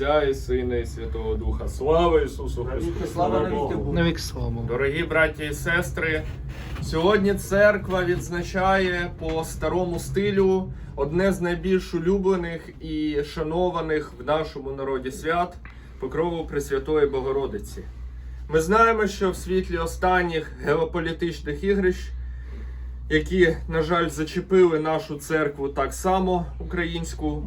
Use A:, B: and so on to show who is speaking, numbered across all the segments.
A: Отця і Сина і Святого Духа. Слава Ісусу Христу!
B: слава навіки Богу.
C: Навік славу.
A: Дорогі браті і сестри, сьогодні церква відзначає по старому стилю одне з найбільш улюблених і шанованих в нашому народі свят Покрову Пресвятої Богородиці. Ми знаємо, що в світлі останніх геополітичних ігрищ, які, на жаль, зачепили нашу церкву так само українську,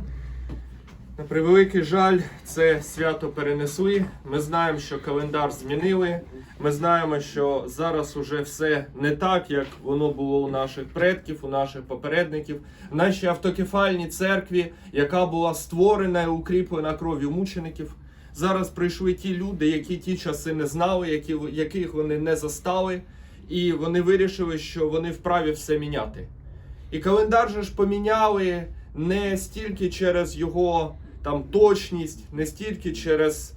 A: на превеликий жаль, це свято перенесли. Ми знаємо, що календар змінили. Ми знаємо, що зараз уже все не так, як воно було у наших предків, у наших попередників. В нашій автокефальній церкві, яка була створена і укріплена кров'ю мучеників. Зараз прийшли ті люди, які ті часи не знали, які, яких вони не застали, і вони вирішили, що вони вправі все міняти. І календар же ж поміняли не стільки через його там точність, не стільки через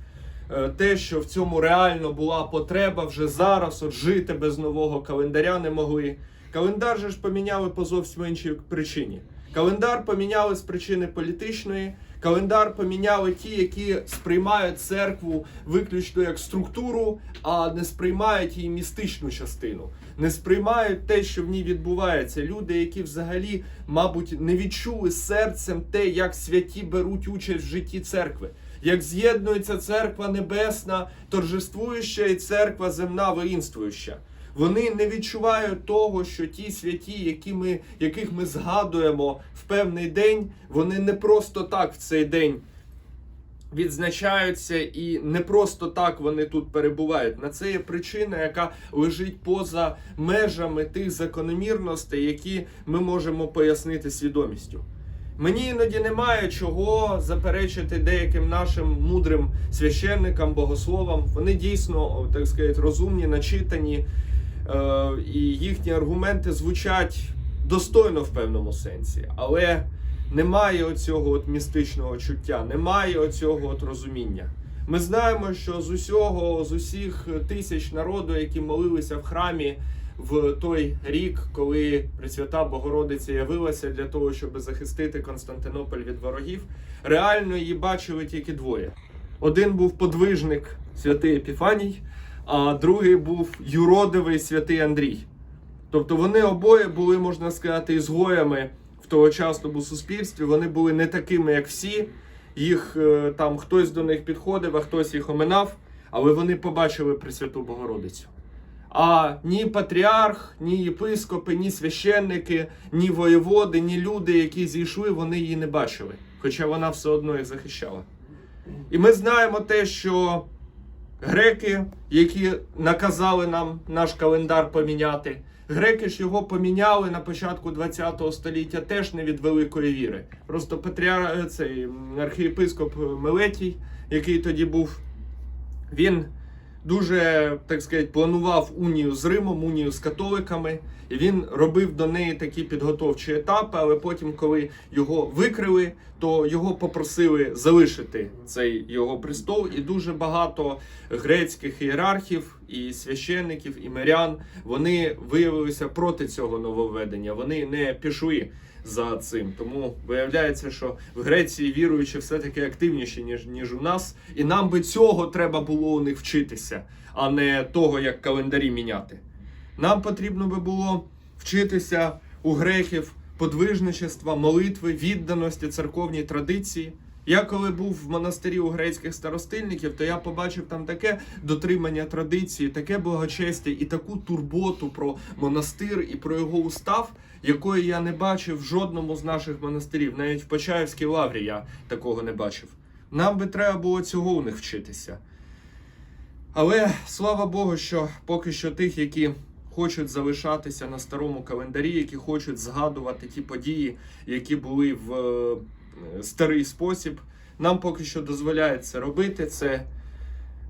A: е, те, що в цьому реально була потреба вже зараз, от жити без нового календаря не могли. Календар же ж поміняли по зовсім іншій причині. Календар поміняли з причини політичної. Календар поміняли ті, які сприймають церкву виключно як структуру, а не сприймають її містичну частину, не сприймають те, що в ній відбувається. Люди, які взагалі, мабуть, не відчули серцем те, як святі беруть участь в житті церкви. Як з'єднується церква небесна, торжествуюча і церква земна воїнствуюча. Вони не відчувають того, що ті святі, які ми, яких ми згадуємо в певний день, вони не просто так в цей день відзначаються і не просто так вони тут перебувають. На це є причина, яка лежить поза межами тих закономірностей, які ми можемо пояснити свідомістю. Мені іноді немає чого заперечити деяким нашим мудрим священникам, богословам. Вони дійсно, так сказати, розумні, начитані, і їхні аргументи звучать достойно в певному сенсі. Але немає оцього от містичного чуття, немає оцього от розуміння. Ми знаємо, що з усього, з усіх тисяч народу, які молилися в храмі в той рік, коли Пресвята Богородиця явилася для того, щоб захистити Константинополь від ворогів, реально її бачили тільки двоє. Один був подвижник святий Епіфаній, а другий був юродивий святий Андрій. Тобто вони обоє були, можна сказати, ізгоями в тогочасному суспільстві. Вони були не такими, як всі. Їх е, там хтось до них підходив, а хтось їх оминав, але вони побачили Пресвяту Богородицю. А ні патріарх, ні єпископи, ні священники, ні воєводи, ні люди, які зійшли, вони її не бачили. Хоча вона все одно їх захищала. І ми знаємо те, що греки, які наказали нам наш календар поміняти, греки ж його поміняли на початку ХХ століття теж не від великої віри. Просто патріар... цей архієпископ Мелетій, який тоді був, він дуже, так сказати, планував унію з Римом, унію з католиками, і він робив до неї такі підготовчі етапи. Але потім, коли його викрили, то його попросили залишити цей його престол, і дуже багато грецьких ієрархів і священників, і мирян вони виявилися проти цього нововведення. Вони не пішли за цим. Тому виявляється, що в Греції віруючі все-таки активніші, ніж, ніж у нас. І нам би цього треба було у них вчитися, а не того, як календарі міняти. Нам потрібно би було вчитися у греків подвижничества, молитви, відданості церковній традиції. Я коли був в монастирі у грецьких старостильників, то я побачив там таке дотримання традиції, таке благочестя і таку турботу про монастир і про його устав, якої я не бачив в жодному з наших монастирів. Навіть в Почаївській лаврі я такого не бачив. Нам би треба було цього у них вчитися. Але слава Богу, що поки що тих, які хочуть залишатися на старому календарі, які хочуть згадувати ті події, які були в е, старий спосіб, нам поки що дозволяє це робити. Це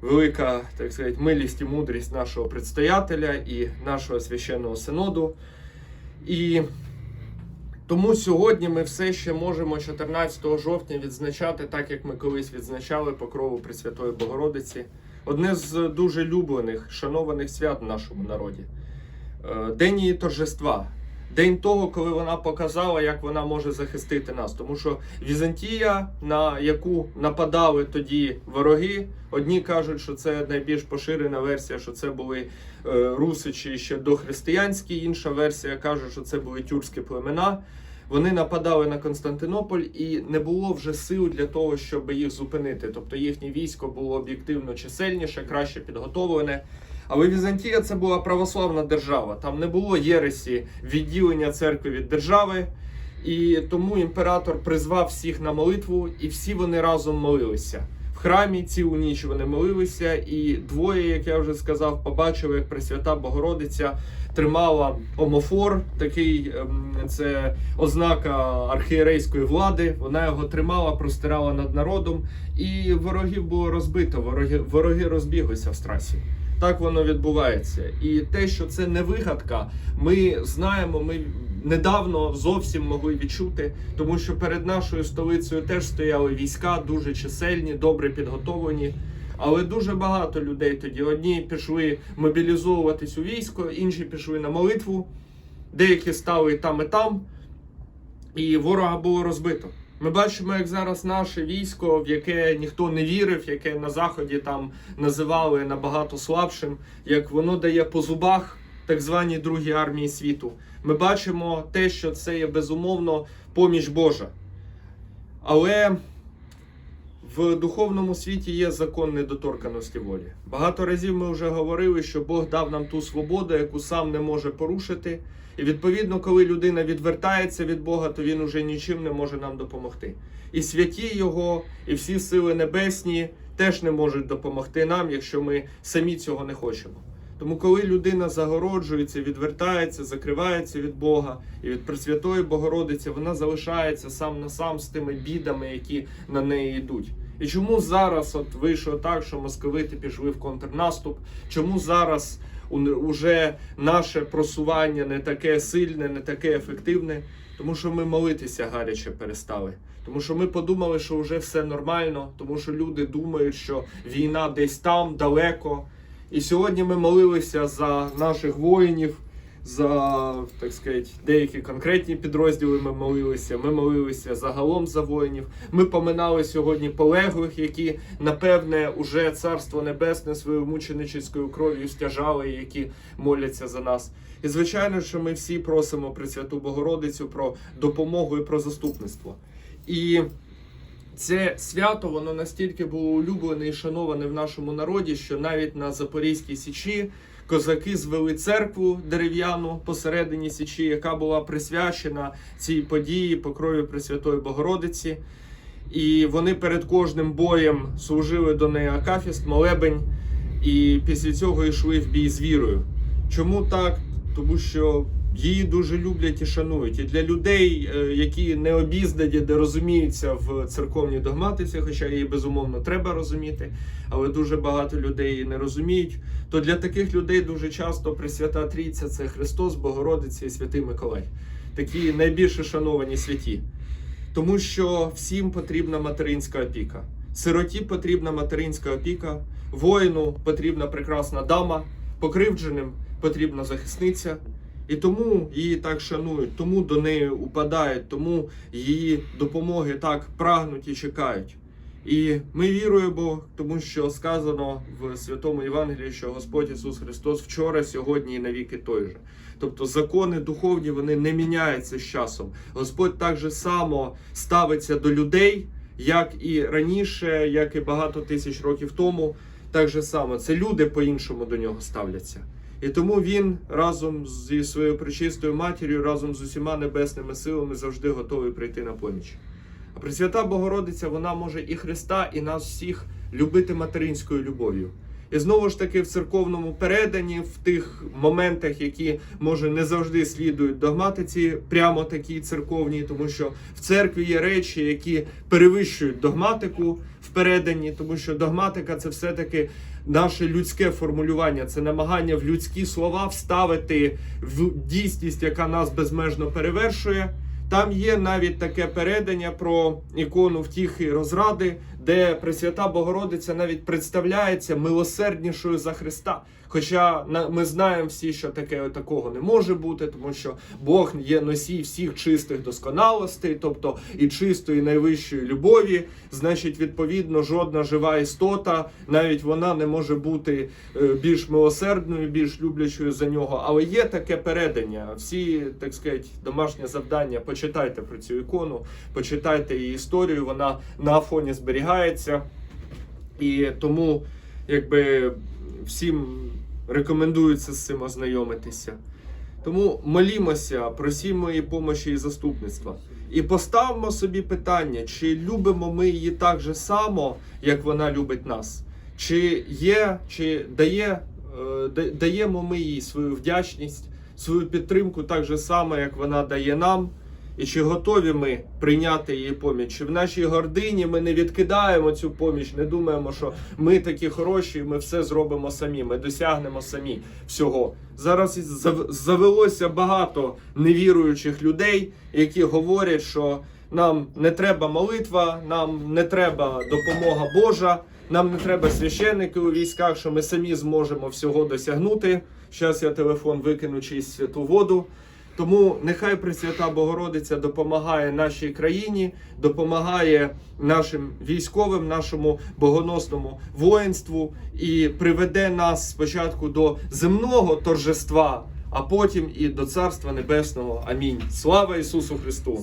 A: велика, так сказати, милість і мудрість нашого предстоятеля і нашого священного синоду. І тому сьогодні ми все ще можемо 14 жовтня відзначати, так як ми колись відзначали покрову Пресвятої Богородиці. Одне з дуже люблених, шанованих свят в нашому народі. Е, День її торжества, день того, коли вона показала, як вона може захистити нас. Тому що Візантія, на яку нападали тоді вороги, одні кажуть, що це найбільш поширена версія, що це були е, русичі ще дохристиянські. Інша версія каже, що це були тюркські племена. Вони нападали на Константинополь і не було вже сил для того, щоб їх зупинити. Тобто їхнє військо було об'єктивно чисельніше, краще підготовлене. Але Візантія це була православна держава. Там не було єресі відділення церкви від держави. І тому імператор призвав всіх на молитву, і всі вони разом молилися. В храмі цілу ніч вони молилися, і двоє, як я вже сказав, побачили, як Пресвята Богородиця тримала омофор, такий ем, це ознака архієрейської влади. Вона його тримала, простирала над народом, і ворогів було розбито. Вороги, вороги розбіглися в страсі. Так воно відбувається. І те, що це не вигадка, ми знаємо, ми недавно зовсім могли відчути, тому що перед нашою столицею теж стояли війська, дуже чисельні, добре підготовлені. Але дуже багато людей тоді. Одні пішли мобілізовуватись у військо, інші пішли на молитву, деякі стали там і там, і ворога було розбито. Ми бачимо, як зараз наше військо, в яке ніхто не вірив, яке на заході там називали набагато слабшим, як воно дає по зубах так званій другій армії світу. Ми бачимо те, що це є безумовно поміч Божа. Але в духовному світі є закон недоторканості волі. Багато разів ми вже говорили, що Бог дав нам ту свободу, яку сам не може порушити. І відповідно, коли людина відвертається від Бога, то він уже нічим не може нам допомогти. І святі Його, і всі сили небесні теж не можуть допомогти нам, якщо ми самі цього не хочемо. Тому, коли людина загороджується, відвертається, закривається від Бога і від Пресвятої Богородиці, вона залишається сам на сам з тими бідами, які на неї йдуть. І чому зараз от вийшло так, що московити пішли в контрнаступ? Чому зараз уже наше просування не таке сильне, не таке ефективне? Тому що ми молитися гаряче перестали. Тому що ми подумали, що вже все нормально, тому що люди думають, що війна десь там далеко. І сьогодні ми молилися за наших воїнів, за так сказати, деякі конкретні підрозділи. Ми молилися. Ми молилися загалом за воїнів. Ми поминали сьогодні полеглих, які напевне уже царство небесне своєю мученичською кров'ю стяжали, які моляться за нас. І звичайно, що ми всі просимо Пресвяту Богородицю про допомогу і про заступництво. І це свято воно настільки було улюблене і шановане в нашому народі, що навіть на Запорізькій січі козаки звели церкву дерев'яну посередині січі, яка була присвячена цій події покрові Пресвятої Богородиці. І вони перед кожним боєм служили до неї акафіст, молебень, і після цього йшли в бій з вірою. Чому так? Тому що її дуже люблять і шанують. І для людей, е, які не обізнані, де розуміються в церковній догматиці, хоча її безумовно треба розуміти, але дуже багато людей її не розуміють. То для таких людей дуже часто Пресвята Трійця це Христос, Богородиця і Святий Миколай. Такі найбільше шановані святі. Тому що всім потрібна материнська опіка. Сироті потрібна материнська опіка, воїну потрібна прекрасна дама, покривдженим потрібна захисниця. І тому її так шанують, тому до неї упадають, тому її допомоги так прагнуть і чекають. І ми віруємо, тому що сказано в Святому Євангелії, що Господь Ісус Христос вчора, сьогодні і навіки той же. Тобто закони духовні вони не міняються з часом. Господь так же само ставиться до людей, як і раніше, як і багато тисяч років тому. Так же само це люди по-іншому до нього ставляться. І тому він разом зі своєю пречистою матір'ю, разом з усіма небесними силами завжди готовий прийти на поміч. А Пресвята Богородиця, вона може і Христа, і нас всіх любити материнською любов'ю. І знову ж таки в церковному переданні, в тих моментах, які може не завжди слідують догматиці, прямо такій церковній, тому що в церкві є речі, які перевищують догматику в переданні, тому що догматика це все-таки наше людське формулювання, це намагання в людські слова вставити в дійсність, яка нас безмежно перевершує. Там є навіть таке передання про ікону втіхи і розради, де Пресвята Богородиця навіть представляється милосерднішою за Христа. Хоча ми знаємо всі, що таке такого не може бути, тому що Бог є носій всіх чистих досконалостей, тобто і чистої найвищої любові. Значить, відповідно, жодна жива істота, навіть вона не може бути е, більш милосердною, більш люблячою за нього. Але є таке передання. Всі, так сказати, домашнє завдання. Почитайте про цю ікону, почитайте її історію. Вона на фоні зберігається. І тому, якби всім рекомендується з цим ознайомитися. Тому молімося, просімо її помощі і заступництва. І поставимо собі питання, чи любимо ми її так же само, як вона любить нас. Чи є, чи дає, е, даємо ми їй свою вдячність, свою підтримку так же само, як вона дає нам. І чи готові ми прийняти її поміч? Чи в нашій гордині ми не відкидаємо цю поміч, не думаємо, що ми такі хороші, ми все зробимо самі, ми досягнемо самі всього. Зараз завелося багато невіруючих людей, які говорять, що нам не треба молитва, нам не треба допомога Божа, нам не треба священники у військах, що ми самі зможемо всього досягнути. Зараз я телефон викину через святу воду. Тому нехай Пресвята Богородиця допомагає нашій країні, допомагає нашим військовим, нашому богоносному воїнству і приведе нас спочатку до земного торжества, а потім і до Царства Небесного. Амінь. Слава Ісусу Христу!